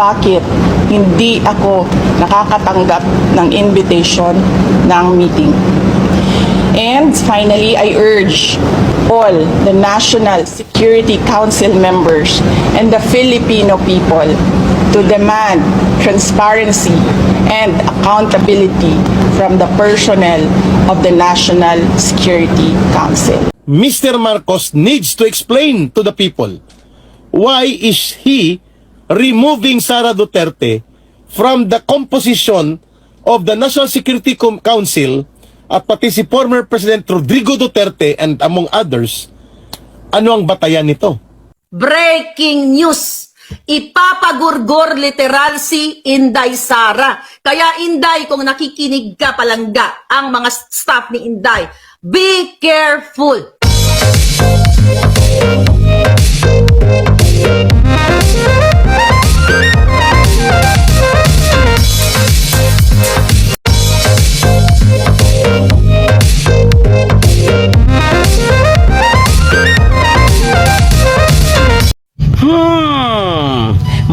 bakit hindi ako nakakatanggap ng invitation ng meeting. And finally, I urge all the National Security Council members and the Filipino people to demand transparency and accountability from the personnel of the National Security Council. Mr. Marcos needs to explain to the people why is he removing Sara Duterte from the composition of the National Security Council at pati si former President Rodrigo Duterte and among others, ano ang batayan nito? Breaking news! Ipapagurgor literal si Inday Sara. Kaya Inday, kung nakikinig ka palangga ang mga staff ni Inday, be careful!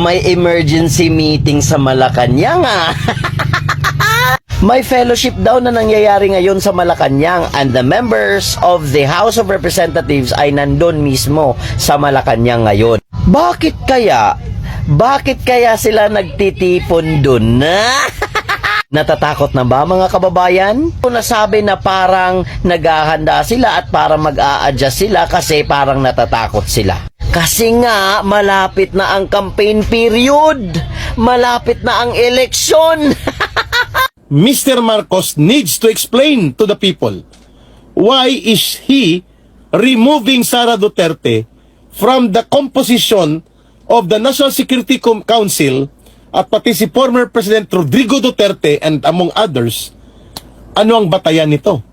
May emergency meeting sa Malacanang ah. May fellowship daw na nangyayari ngayon sa Malacanang and the members of the House of Representatives ay nandun mismo sa Malacanang ngayon. Bakit kaya? Bakit kaya sila nagtitipon dun? Natatakot na ba mga kababayan? Kung nasabi na parang naghahanda sila at parang mag-a-adjust sila kasi parang natatakot sila. Kasi nga, malapit na ang campaign period. Malapit na ang eleksyon. Mr. Marcos needs to explain to the people why is he removing Sara Duterte from the composition of the National Security Council at pati si former President Rodrigo Duterte and among others, ano ang batayan nito?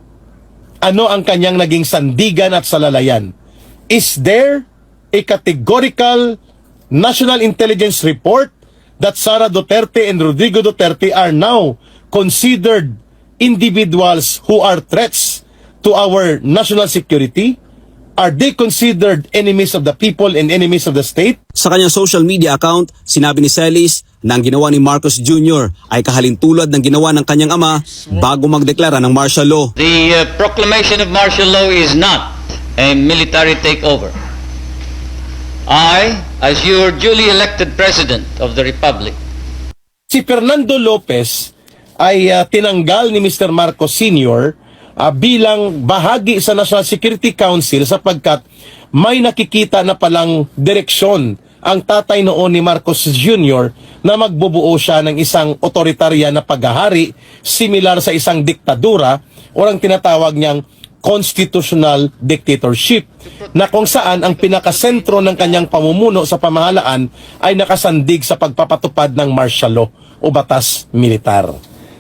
Ano ang kanyang naging sandigan at salalayan? Is there a categorical national intelligence report that Sara Duterte and Rodrigo Duterte are now considered individuals who are threats to our national security? Are they considered enemies of the people and enemies of the state? Sa kanyang social media account, sinabi ni Celis na ang ginawa ni Marcos Jr. ay kahalintulad ng ginawa ng kanyang ama bago magdeklara ng martial law. The uh, proclamation of martial law is not a military takeover. I, as your duly elected President of the Republic, si Fernando Lopez ay ah, tinanggal ni Mr. Marcos Sr. ah, bilang bahagi sa National Security Council sapagkat may nakikita na palang direksyon ang tatay noon ni Marcos Jr. na magbubuo siya ng isang otoritarya na paghahari similar sa isang diktadura o ang tinatawag niyang constitutional dictatorship na kung saan ang pinakasentro ng kanyang pamumuno sa pamahalaan ay nakasandig sa pagpapatupad ng martial law o batas militar.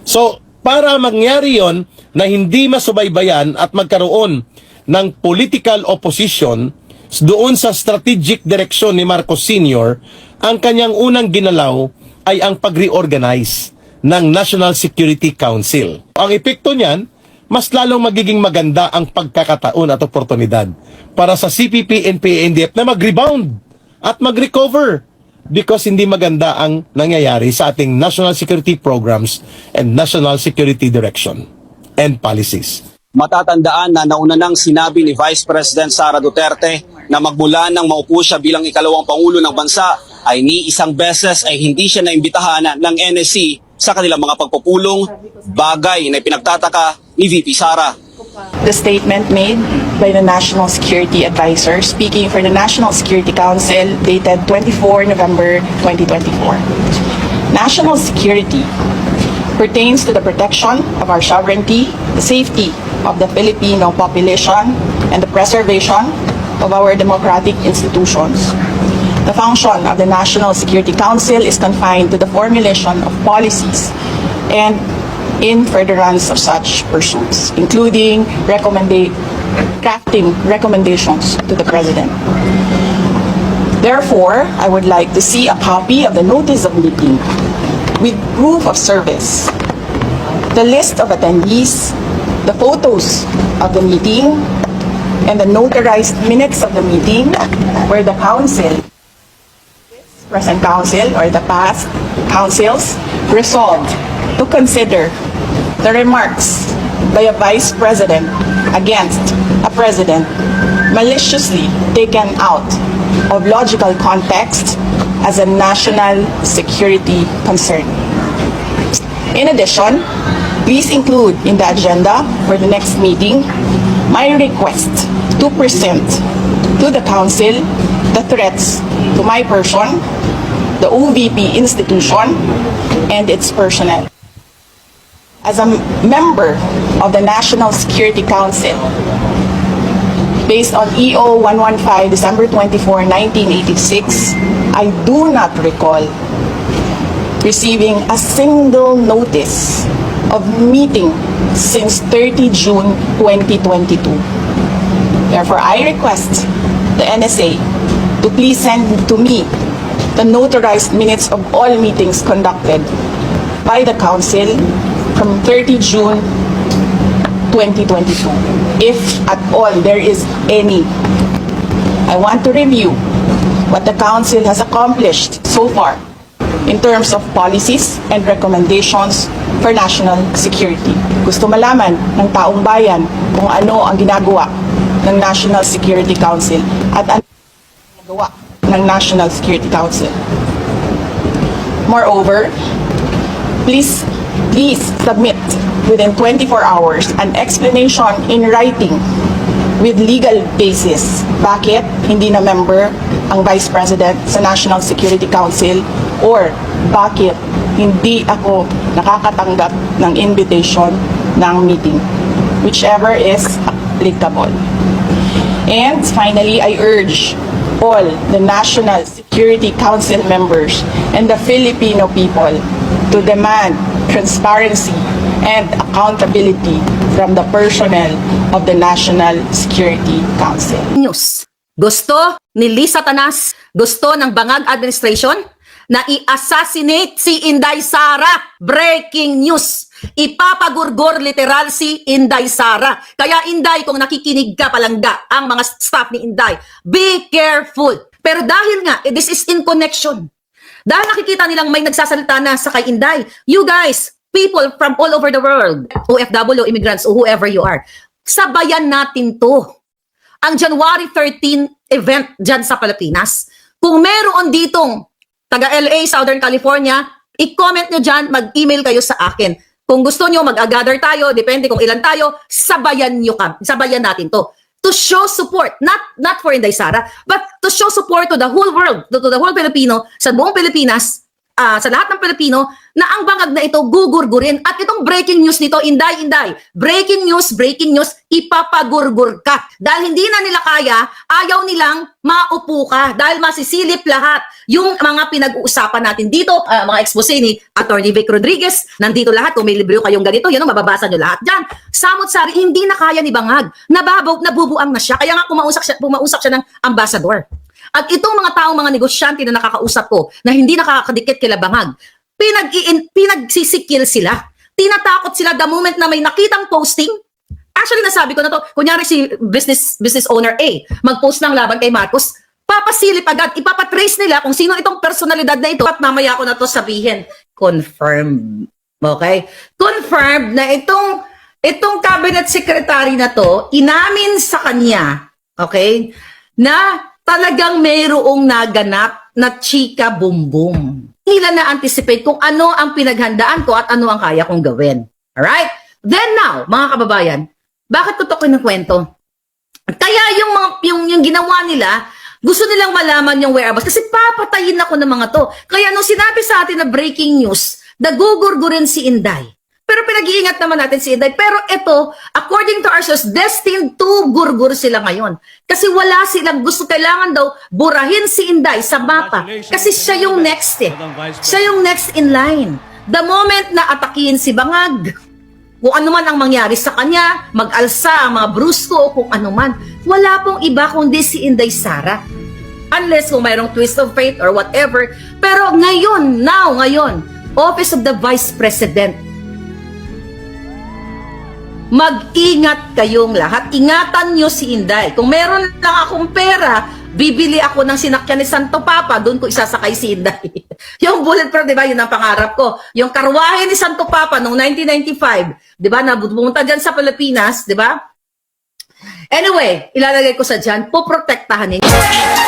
So, para mangyari yon na hindi masubaybayan at magkaroon ng political opposition doon sa strategic direksyon ni Marcos Sr., ang kanyang unang ginalaw ay ang pag-reorganize ng National Security Council. Ang epekto niyan, mas lalong magiging maganda ang pagkakataon at oportunidad para sa CPP, NPA, NDF na mag-rebound at mag-recover because hindi maganda ang nangyayari sa ating national security programs and national security direction and policies. Matatandaan na nauna nang sinabi ni Vice President Sara Duterte na magmula nang maupo siya bilang ikalawang pangulo ng bansa ay ni isang beses ay hindi siya naimbitahan ng NSC sa kanilang mga pagpupulong, bagay na pinagtataka ni VP Sara. the statement made by the National Security Advisor speaking for the National Security Council dated 24 November 2024. National security pertains to the protection of our sovereignty, the safety of the Filipino population, and the preservation of our democratic institutions. The function of the National Security Council is confined to the formulation of policies and in furtherance of such pursuits, including crafting recommendations to the President. Therefore, I would like to see a copy of the notice of meeting with proof of service, the list of attendees, the photos of the meeting, and the notarized minutes of the meeting where the council present council or the past councils resolved to consider the remarks by a vice president against a president maliciously taken out of logical context as a national security concern. In addition, please include in the agenda for the next meeting my request to present to the Council the threats to my person, the OVP institution, and its personnel. As a member of the National Security Council, based on EO 115 December 24, 1986, I do not recall receiving a single notice of meeting since 30 June 2022. Therefore, I request the NSA to please send to me the notarized minutes of all meetings conducted by the Council from 30 June 2022, if at all there is any. I want to review what the Council has accomplished so far in terms of policies and recommendations for national security. Gusto malaman ng taong bayan kung ano ang ginagawa ng National Security Council at ano ang ginagawa ng National Security Council. Moreover, please, please submit within 24 hours an explanation in writing with legal basis bakit hindi na member ang Vice President sa National Security Council or bakit hindi ako nakakatanggap ng invitation ng meeting whichever is applicable. And finally, I urge all the National Security Council members and the Filipino people to demand transparency and accountability from the personnel of the National Security Council. News. Gusto ni Lisa Tanas, gusto ng Bangag Administration na i-assassinate si Inday Sara. Breaking news. Ipapagurgor literal si Inday Sara. Kaya Inday, kung nakikinig ka palangga, ang mga staff ni Inday, be careful. Pero dahil nga, eh, this is in connection. Dahil nakikita nilang may nagsasalita na sa kay Inday, you guys, people from all over the world, OFW, immigrants, or whoever you are, sabayan natin to ang January 13 event dyan sa Pilipinas. Kung meron ditong taga LA, Southern California, i-comment nyo dyan, mag-email kayo sa akin. Kung gusto nyo, mag-gather tayo, depende kung ilan tayo, sabayan nyo ka, sabayan natin to. To show support, not not for Inday Sara, but to show support to the whole world, to, to the whole Filipino, sa buong Pilipinas, ah, sa lahat ng Pilipino, na ang bangag na ito gugurgurin. At itong breaking news nito, Inday, Inday, breaking news, breaking news, ipapagurgur ka. Dahil hindi na nila kaya, ayaw nilang maupo ka. Dahil masisilip lahat yung mga pinag-uusapan natin dito, ah, mga expose ni Attorney Vic Rodriguez, nandito lahat, kung may libro kayong ganito, yun ang mababasa nyo lahat dyan. Samot Sari, hindi na kaya ni Bangag. Nababaw, nabubuang na siya. Kaya nga pumausap siya, pumausap siya ng ambassador. At itong mga taong mga negosyante na nakakausap ko na hindi nakakadikit kila Bangag, pinag pinagsisikil sila. Tinatakot sila the moment na may nakitang posting. Actually, nasabi ko na to, kunyari si business business owner A, mag-post ng laban kay Marcos, papasilip agad, ipapatrace nila kung sino itong personalidad na ito at mamaya ko na to sabihin. Confirmed. Okay? Confirmed na itong itong cabinet secretary na to, inamin sa kanya, okay, na talagang mayroong naganap na chika bumbum. Nila na-anticipate kung ano ang pinaghandaan ko at ano ang kaya kong gawin. Alright? Then now, mga kababayan, bakit ko to kwento? Kaya yung, mga, yung, yung ginawa nila, gusto nilang malaman yung whereabouts kasi papatayin ako ng mga to. Kaya nung sinabi sa atin na breaking news, nagugurgurin si Inday. Pero pinag-iingat naman natin si Inday. Pero ito, according to our source, destined to gurgur sila ngayon. Kasi wala silang gusto, kailangan daw burahin si Inday sa mapa. Kasi siya yung next eh. Siya yung next in line. The moment na atakihin si Bangag, kung ano man ang mangyari sa kanya, mag-alsa ang mga brusko o kung ano man, wala pong iba kundi si Inday Sara. Unless kung mayroong twist of fate or whatever. Pero ngayon, now, ngayon, Office of the Vice President, mag-ingat kayong lahat. Ingatan nyo si Inday. Kung meron lang akong pera bibili ako ng sinakyan ni Santo Papa, doon ko isasakay si Inday. yung bulletproof, di ba, yun ang pangarap ko. Yung karwahe ni Santo Papa noong 1995, di ba, na pumunta dyan sa Pilipinas, di ba? Anyway, ilalagay ko sa dyan, poprotektahan ninyo.